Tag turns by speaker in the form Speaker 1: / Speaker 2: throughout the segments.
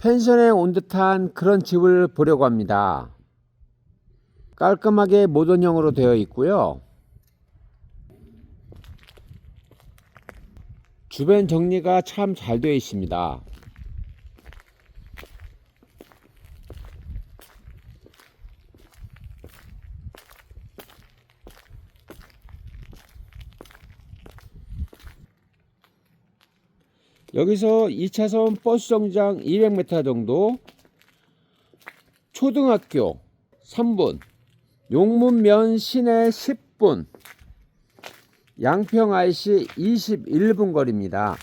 Speaker 1: 펜션에 온 듯한 그런 집을 보려고 합니다. 깔끔하게 모던형으로 되어 있고요. 주변 정리가 참 잘 되어 있습니다. 여기서 2차선 버스 정장 200m 정도, 초등학교 3분, 용문면 시내 10분, 양평 IC 21분 거리입니다.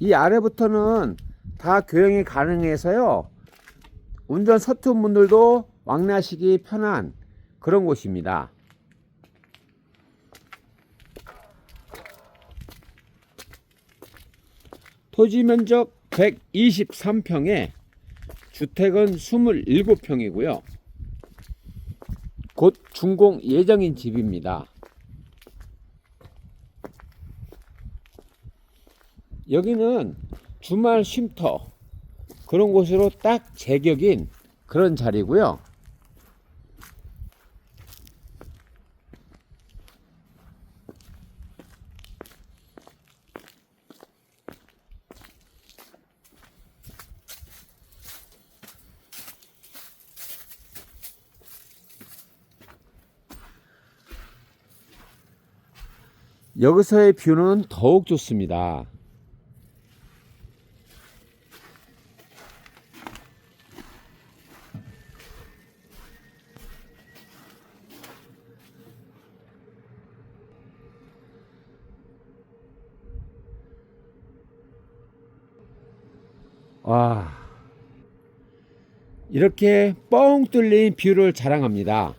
Speaker 1: 이 아래부터는 다 교행이 가능해서요. 운전 서툰 분들도 왕래하시기 편한 그런 곳입니다. 토지 면적 123평에 주택은 27평이고요. 곧 준공 예정인 집입니다. 여기는 주말 쉼터 그런 곳으로 딱 제격인 그런 자리고요. 여기서의 뷰는 더욱 좋습니다. 와, 이렇게 뻥 뚫린 뷰를 자랑합니다.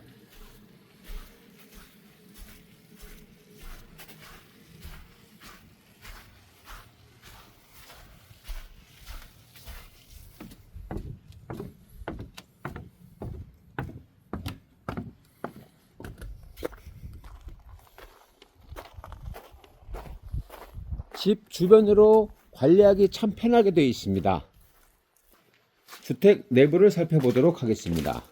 Speaker 1: 집 주변으로 관리하기 참 편하게 되어 있습니다. 주택 내부를 살펴보도록 하겠습니다.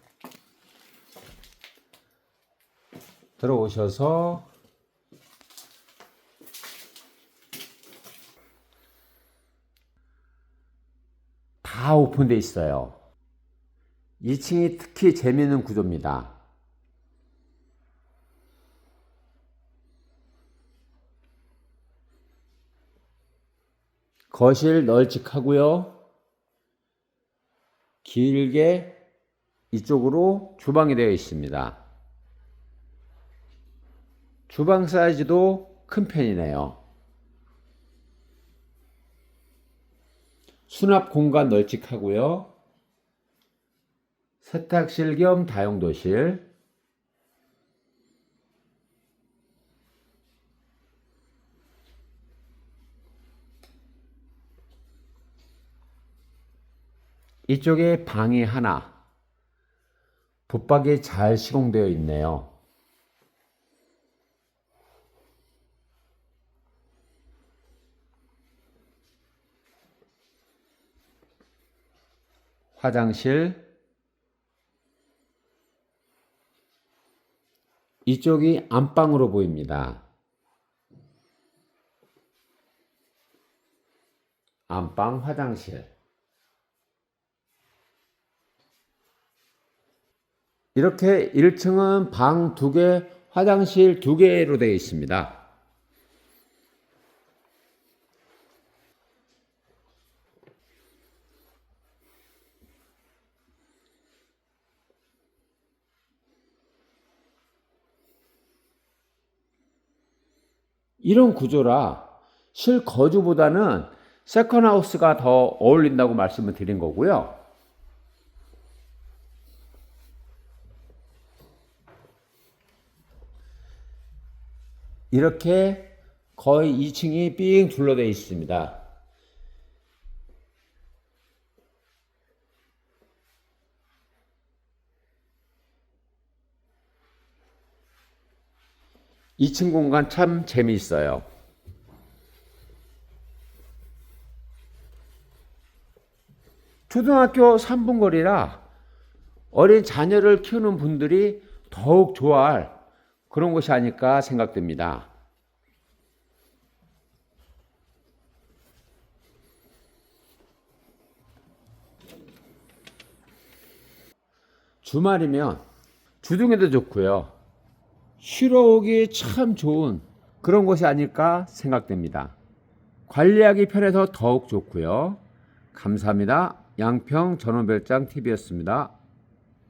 Speaker 1: 들어오셔서 다 오픈되어 있어요. 2층이 특히 재미있는 구조입니다. 거실 널찍하고요. 길게 이쪽으로 주방이 되어 있습니다. 주방 사이즈도 큰 편이네요. 수납 공간 널찍하고요. 세탁실 겸 다용도실. 이쪽에 방이 하나, 붙박이 잘 시공되어 있네요. 화장실, 이쪽이 안방으로 보입니다. 안방 화장실. 이렇게 1층은 방 2개, 화장실 2개로 되어 있습니다. 이런 구조라 실거주보다는 세컨하우스가 더 어울린다고 말씀을 드린 거고요. 이렇게 거의 2층이 삥 둘러되어 있습니다. 이층 공간 참 재미있어요. 초등학교 3분 거리라 어린 자녀를 키우는 분들이 더욱 좋아할 그런 곳이 아닐까 생각됩니다. 주말이면 주둥이도 좋고요. 쉬러 오기 참 좋은 그런 곳이 아닐까 생각됩니다. 관리하기 편해서 더욱 좋고요. 감사합니다. 양평 전원별장 TV였습니다.